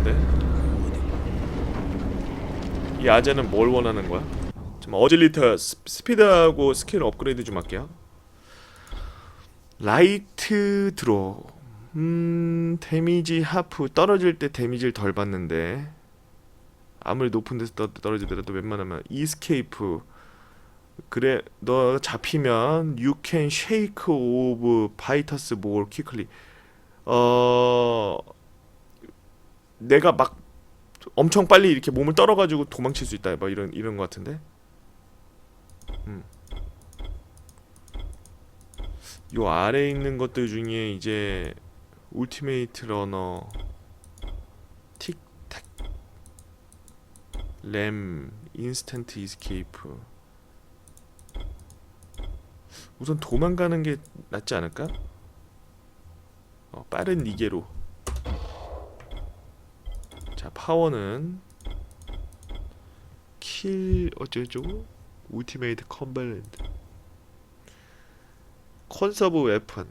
아젠데? 이 아젠은 뭘 원하는 거야? 좀 어질리터 스- 스피드하고 스킬 업그레이드 좀 할게요. 라이트 드로. 음 데미지 하프. 떨어질 때 데미지를 덜 받는데. 아무리 높은 데서 떠, 떨어지더라도 웬만하면 이스케이프 그래 너 잡히면 you can shake of 바이터스 more quickly. 어 내가 막 엄청 빨리 이렇게 몸을 떨어가지고 도망칠 수 있다 뭐 이런 이런 거 같은데 음. 요 아래에 있는 것들 중에 이제 울티메이트 러너 틱탁 램 인스턴트 이스케이프 우선 도망가는 게 낫지 않을까? 어, 빠른 자 파워는 킬 어쩌고저쩌고 울티메이트 컴발랜드 컨서브 웨펀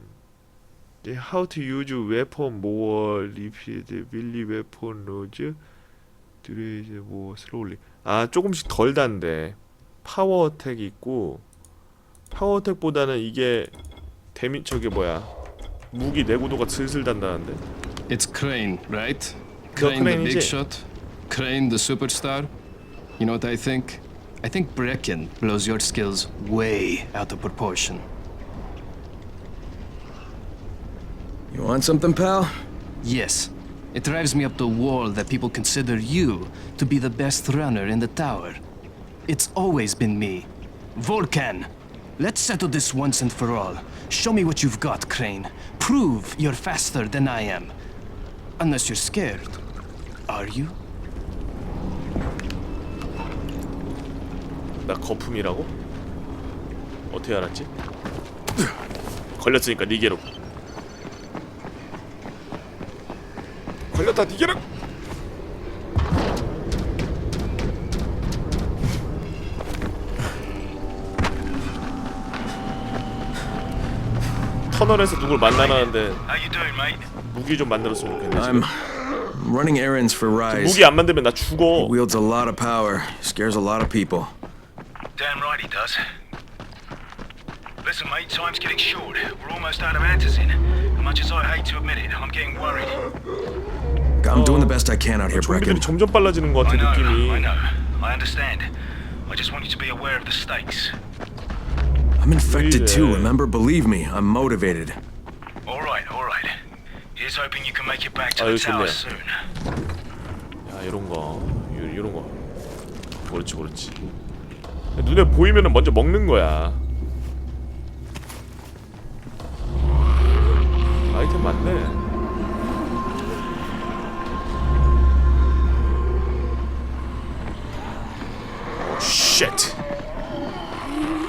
이제 how to use weapon more repeat 밀리 웨폰 로즈 드레이즈 뭐 슬로울리 아 조금씩 덜 단데. 파워 어택이 있고 파워 어택보다는 이게 데미 저게 뭐야? 무기 내구도가 슬슬 단다는데. It's Crane, right? Crane the big shot, Crane the superstar. You know what I think? I think Brecken blows your skills way out of proportion. You want something, pal? Yes. It drives me up the wall that people consider you to be the best runner in the tower. It's always been me. Volcan! Let's settle this once and for all. Show me what you've got, Crane. Prove you're faster than I am. Unless you're scared. Are you? 나 거품이라고? 어떻게 알았지? 걸렸으니까 니게로 걸렸다 니게로 터널에서 누굴 mate? 무기 좀 만들었으면 좋겠네 지금. running errands for Rise. 무기 안 만들면 나 죽어 Wields a lot of power. Scares a lot of people. Damn right he does. Listen, mate, time's getting short. We're almost out of antizin. As much as I hate to admit it, I'm getting worried. I'm doing the best I can out here, 좀비들이 Brecken. 점점 빨라지는 것 같아 I know, 느낌이 I know. I understand. I just want you to be aware of the stakes. I'm infected too, Yeah. remember? Believe me, I'm motivated. Here's hoping you can make it back to 아유, the tower soon. 야 이런 거 이- 이런 거. 그렇지 그렇지. 눈에 보이면은 먼저 먹는 거야. 아이템 많네. 쉣.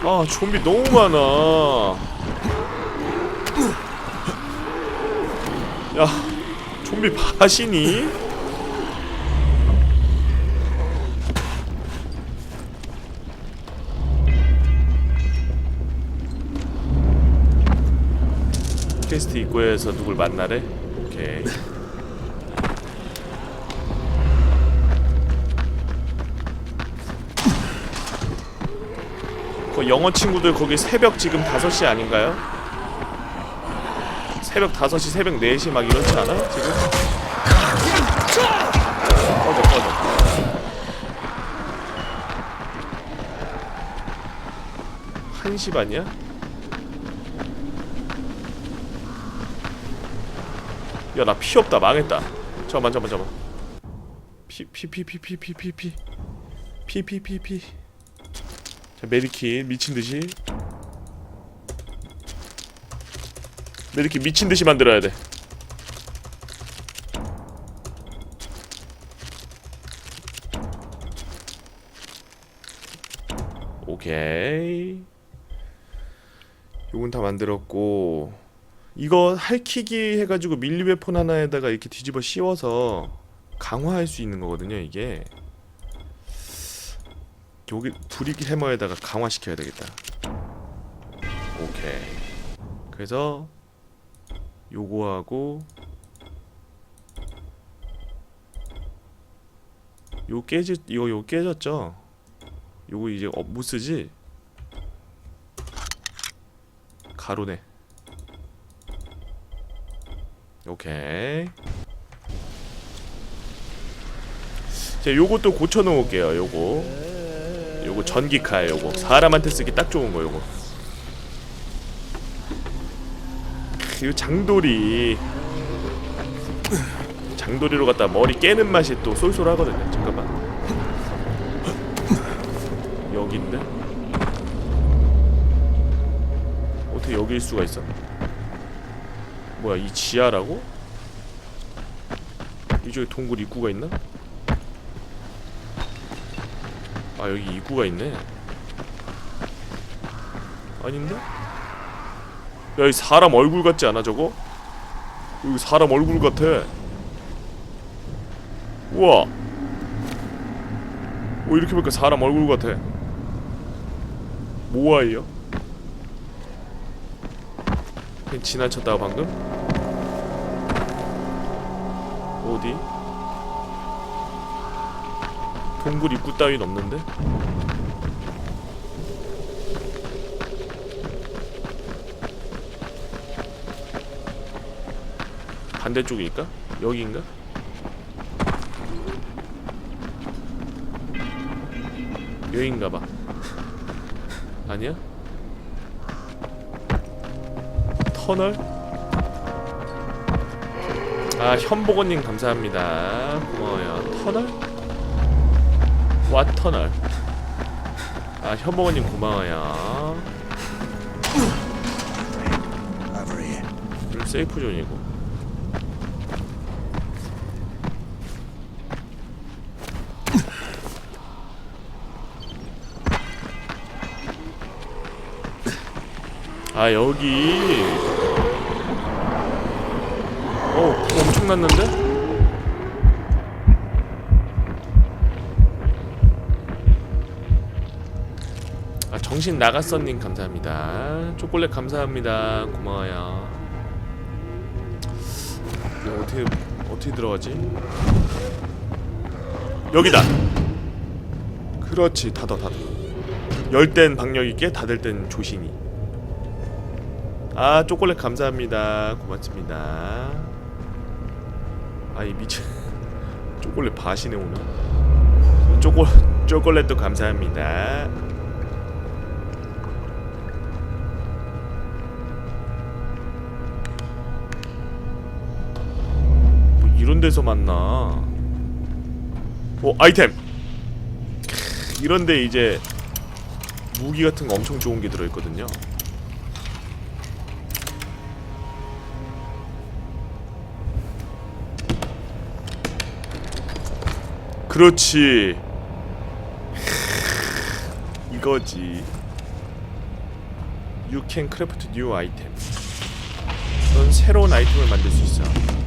아 좀비 너무 많아 야 좀비 바시니? 퀘스트 입구에서 누굴 만나래? 오케이. 그 영어 친구들 거기 새벽 지금 5시 아닌가요? 새벽 5시, 새벽 4시 막 이렇지 않아? 지금? 꺼져, 꺼져. 한시 반이야? 야, 나 피 없다. 망했다. 잠깐만, 잠깐만, 잠깐만. 피, 피, 피, 피, 피, 피, 피, 피. 피, 피, 피, 피. 자, 메디킷 미친 듯이 메디킷 미친 듯이 만들어야 돼. 오케이. 요건 다 만들었고 이거 할키기 해가지고 밀리 웨폰 하나에다가 이렇게 뒤집어 씌워서 강화할 수 있는 거거든요 이게. 여기 브릭 해머에다가 강화시켜야 되겠다. 오케이. 그래서 요거하고 요 깨지 이거 요 깨졌죠? 요거 이제 어, 못 쓰지? 가루네. 오케이. 자, 요것도 고쳐 놓을게요. 요거. 요거 전기칼 요거. 사람한테 쓰기 딱 좋은 거 요거. 크, 요 장돌이 장도리로 갖다 머리 깨는 맛이 또 쏠쏠하거든요. 잠깐만. 여기인데? 어떻게 여기일 수가 있어? 뭐야 이 지하라고? 이쪽에 동굴 입구가 있나? 아 여기 입구가 있네. 아닌데? 야 이 사람 얼굴 같지 않아 저거? 여기 사람 얼굴 같아. 우와. 오 이렇게 보니까 사람 얼굴 같아. 모아이요? 그냥 지나쳤다가 방금? 어디? 동굴 입구 따윈 없는데? 반대쪽일까? 여기인가? 여긴가봐 아니야? 터널? 아 현보건님 감사합니다 고마워요 터널? 와 터널 아 현보건님 고마워요 음, 세이프 존이고 아 여기. 어 엄청 났는데? 아 정신 나갔어님 감사합니다. 초콜릿 감사합니다. 고마워요. 어떻게 어떻게 들어가지? 여기다! 그렇지 닫아 닫아. 열땐 박력 있게 닫을 땐 조심히 아 초콜릿 감사합니다. 고맙습니다. 아이 미친. 초콜릿 바시네 오늘. 초콜 초콜릿도 감사합니다. 뭐 이런 데서 만나? 어 아이템! 크, 이런데 이제 무기 같은 거 엄청 좋은 게 들어있거든요 그렇지. 이거지. You can craft. 넌 새로운 아이템을 만들 수 있어.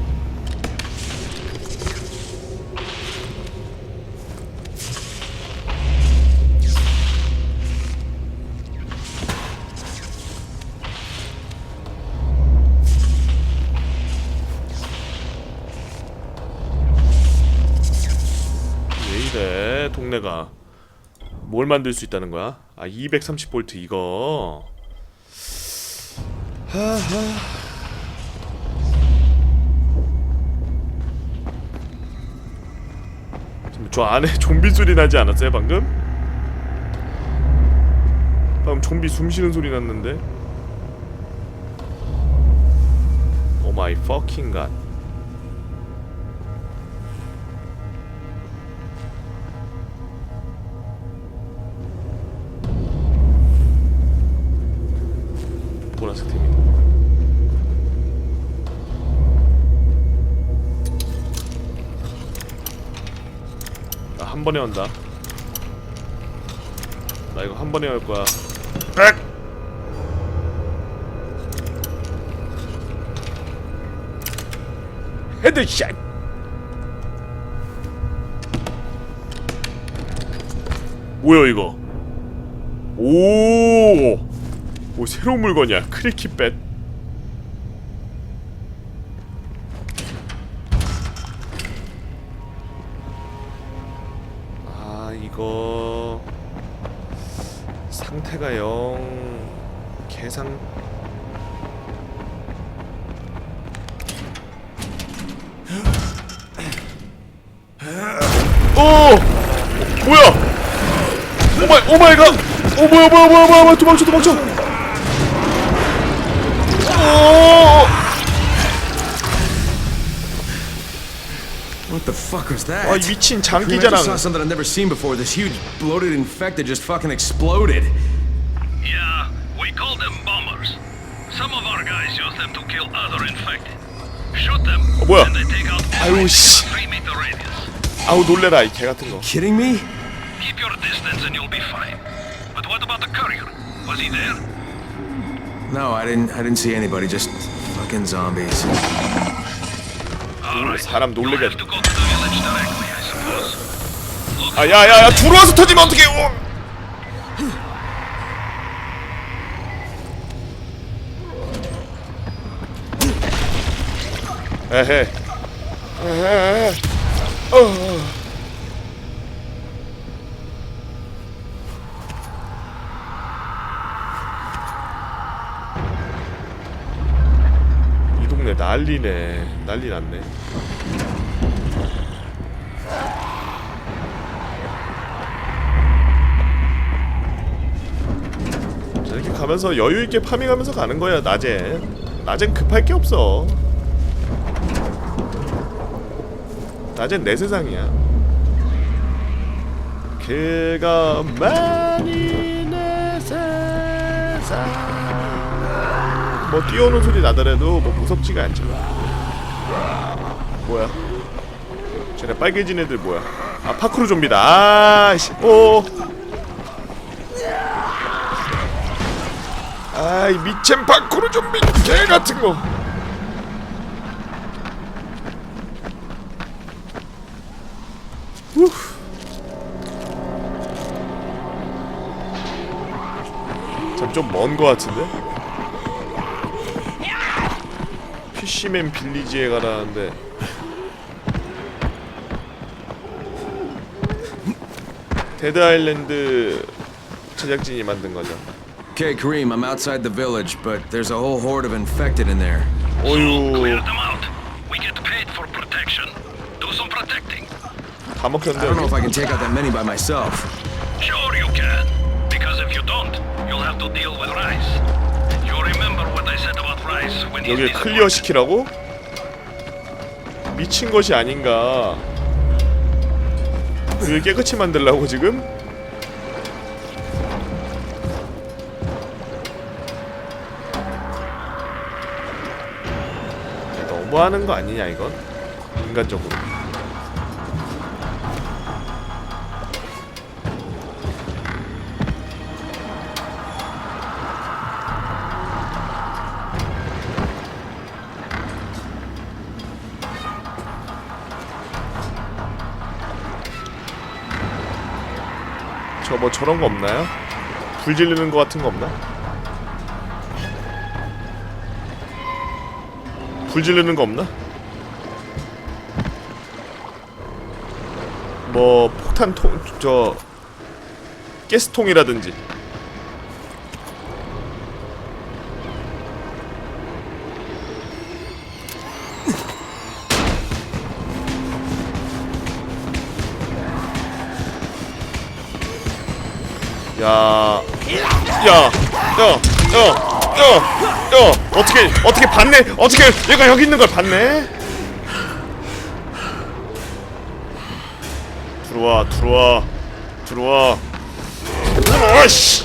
왜 이래 동네가 뭘 만들 수 있다는 거야? 아 230V 이거 하하. 저 안에 좀비 소리 나지 않았어요 방금? 방금 좀비 숨 쉬는 소리 났는데 오 마이 퍼킹 갓 보라색 템이다. 나한 번에 한다. 나 이거 한 번에 할 거야. 백! 헤드샷! 뭐야 이거? 오! 오 새로운 물건이야. 크리키뱃 이거 상태가 영 개상 오 뭐야? 오마이 오마이갓! 오 뭐야 뭐야 뭐야 뭐야 도망쳐 도망쳐! 오 What the fuck was that? 아, 이 미친 Cream, I just 장기자랑 saw something I've never seen before. This huge, bloated infected just fucking exploded. Yeah, we call them bombers. Some of our guys use them to kill other infected. Shoot them, 어, 뭐야? and they take out 아유, everything 씨. in a 3 meter radius. 아우 놀래라 이 개 같은 거 Kidding me? Keep your distance and you'll be fine. But what about the courier? Was he there? No, I didn't. I didn't see anybody. Just fucking zombies. 사람 놀래게 have to go to the village directly, I suppose. 아 야 야 야 들어와서 터지면 어떡해 어. 에헤 에헤 어. 이 동네 난리네 난리 났네 자, 이렇게 가면서 여유 있게 파밍하면서 가는 거야 낮에. 낮엔 급할 게 없어. 낮엔 내 세상이야. 그가 많이 뭐 뛰어오는 소리 나더라도 뭐 무섭지가 않잖아. 뭐야? 쟤네 빨개진 애들 뭐야? 아 파크로 좀비다. 아씨. 오. 아이 미친 파쿠르 좀비 개 같은 거. 참좀먼 거 같은데? 피시맨 빌리지에 가라는데 데드 아일랜드 제작진이 만든 거죠. Okay, Kareem, I'm outside the village, but there's a whole horde of infected in there. 어유 Clear them out. We get paid for protection. Do some protecting. 다 먹혔는데 I don't know 여기? if I can take out that many by myself. 여길 클리어 시키라고? 미친 것이 아닌가? 여기 깨끗이 만들라고 지금? 너무하는 거 아니냐 이건? 인간적으로. 뭐 저런 거 없나요? 불 지르는 거 같은 거 없나? 불 지르는 거 없나? 뭐 폭탄 통 저 가스통이라든지 야, 야, 야, 야, 야, 야, 어떻게, 어떻게 봤네? 어떻게 얘가 여기 있는 걸 봤네? 들어와, 들어와, 들어와, 들어와, 씨,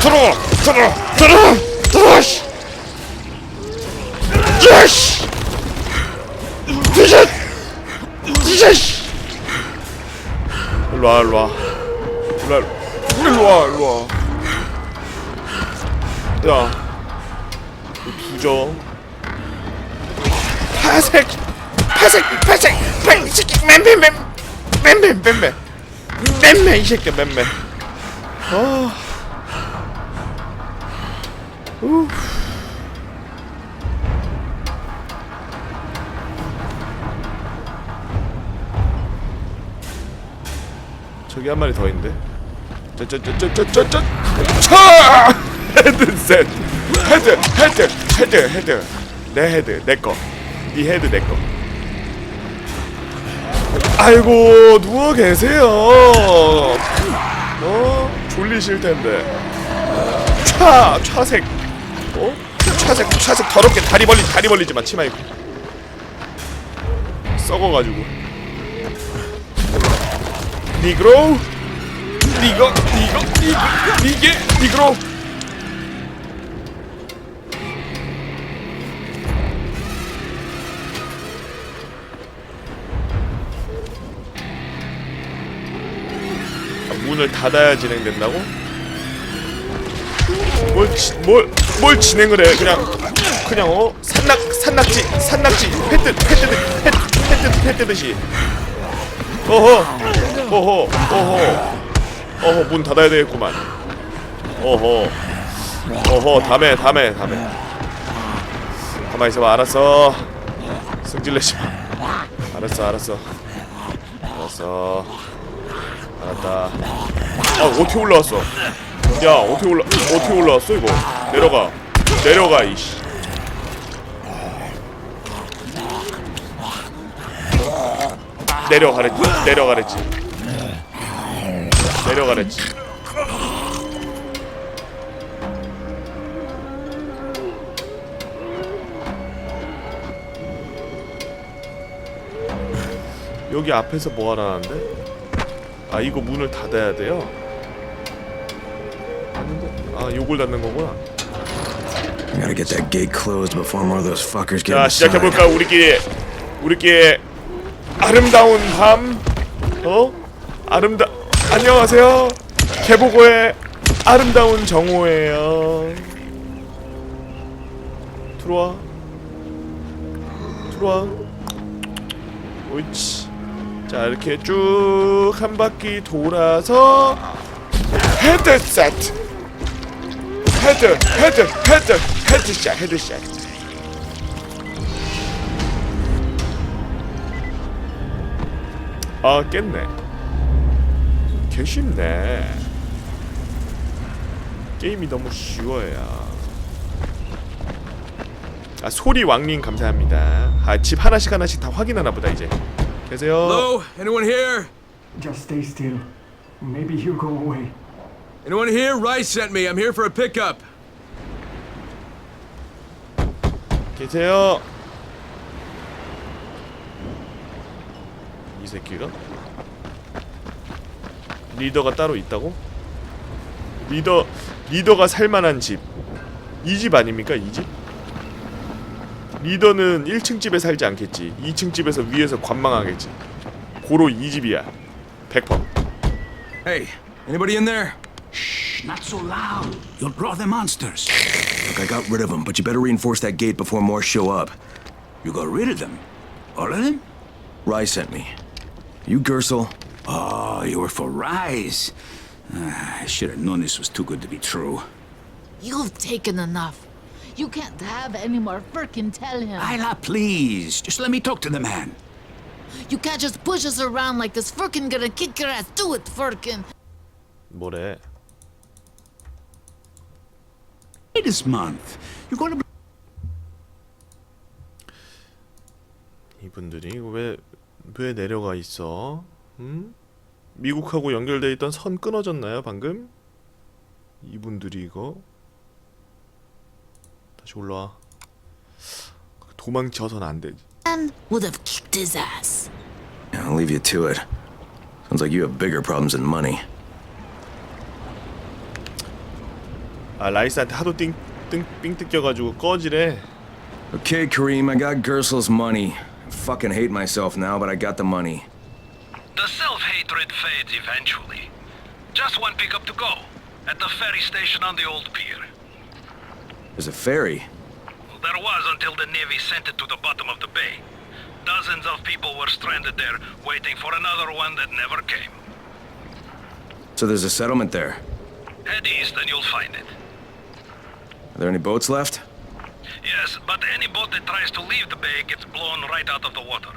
들어와, 들어와, 들어와, 들어와, 씨, 야, 씨, 뒤져, 뒤져, 씨, 일로 와, 일로 와. 일로 와, 일로 와, 일로 와. 야, 부정. 파색, 파색, 파색, 파이 새끼, 맴맴 맴, 맴 맴, 맴 맴, 맴매 이 새끼, 맴매. 아, 우. 저기 한 마리 더 있는데. 저저저저저저저 차! 헤드셋. 헤드 헤드 헤드 헤드. 내 헤드 내 거. 네 헤드 내 거. 아이고 누워 계세요. 어 졸리실 텐데. 차 차색. 어? 차색 차색 더럽게 다리 벌리 다리 벌리지 마 치마 입고. 썩어가지고. 니그로 니거 니거 니거 니게 니그로. 아, 문을 닫아야 진행된다고? 뭘, 지, 뭘, 뭘 진행을 해? 그냥 그냥 어? 산낙 산낙지 산낙지 패뜨 패뜨 패뜨 패뜨 패뜨듯이. 어허 어허 어허 어허 문 닫아야 되겠구만. 어허. 어허 다음에 다음에 다음에. 가만히 있어봐 알았어. 승질내지 마. 알았어 알았어. 알았어. 알았다. 아 어떻게 올라왔어. 야 어떻게 올라 어떻게 올라왔어 이거. 내려가. 내려가 이씨. 내려가랬지 내려가랬지 내려가랬지 여기 앞에서 뭐 하라는데? 아 이거 문을 닫아야 돼요? 아닌데? 아 요걸 닫는 거구나 I gotta get that gate closed before more of those fuckers get 자 inside. 시작해볼까 우리끼리 우리끼리 아름다운 밤 어? 아름다 안녕하세요. 개보고의 아름다운 정오예요. 들어와. 들어와. 옳지 자 이렇게 쭉 한 바퀴 돌아서 헤드셋 헤드 헤드 헤드 헤드샷 헤드샷 아 깼네 개 쉽네 게임이 너무 쉬워요 아 소리 왕님 감사합니다 아집 하나씩 하나씩 다 확인하나 보다 이제 계세요 Hello? Anyone here? Just stay still. Maybe he'll go away. Anyone here? Rice sent me. I'm here for a pickup. 계세요 이 새끼가 리더가 따로 있다고? 리더 리더가 살만한 집 이 집 아닙니까 이 집? 리더는 1층 집에 살지 않겠지 2층 집에서 위에서 관망하겠지 고로 이 집이야 100% Hey, anybody in there? Not so loud. You'll draw the monsters. Look, I got rid of them, but you better reinforce that gate before more show up. You got rid of them. All of them? Rice sent me. You Gersel? Oh, you were for Rise. Ah, I should have known this was too good to be true. You've taken enough. You can't have any more frickin' tell him. Isla, please. Just let me talk to the man. You can't just push us around like this. Frickin' gonna kick your ass. Do it, frickin'. 뭐래 This month, you're going to. 이분들이 왜 왜 내려가 있어? 음? 미국하고 연결돼 있던 선 끊어졌나요 방금? 이분들이 이거 다시 올라와. 도망쳐선 안 되지. And would have kicked his ass. I'll leave you to it. Sounds like you have bigger problems than money. 아 라이스한테 하도 띵띵삥 뜯겨가지고 꺼지래. Okay, Kareem, I got Gersel's money. I fucking hate myself now, but I got the money. The self-hatred fades eventually. Just one pickup to go. At the ferry station on the old pier. There's a ferry. There was until the Navy sent it to the bottom of the bay. Dozens of people were stranded there, waiting for another one that never came. So there's a settlement there. Head east and you'll find it. Are there any boats left? Yes, but any boat that tries to leave the bay gets blown right out of the water.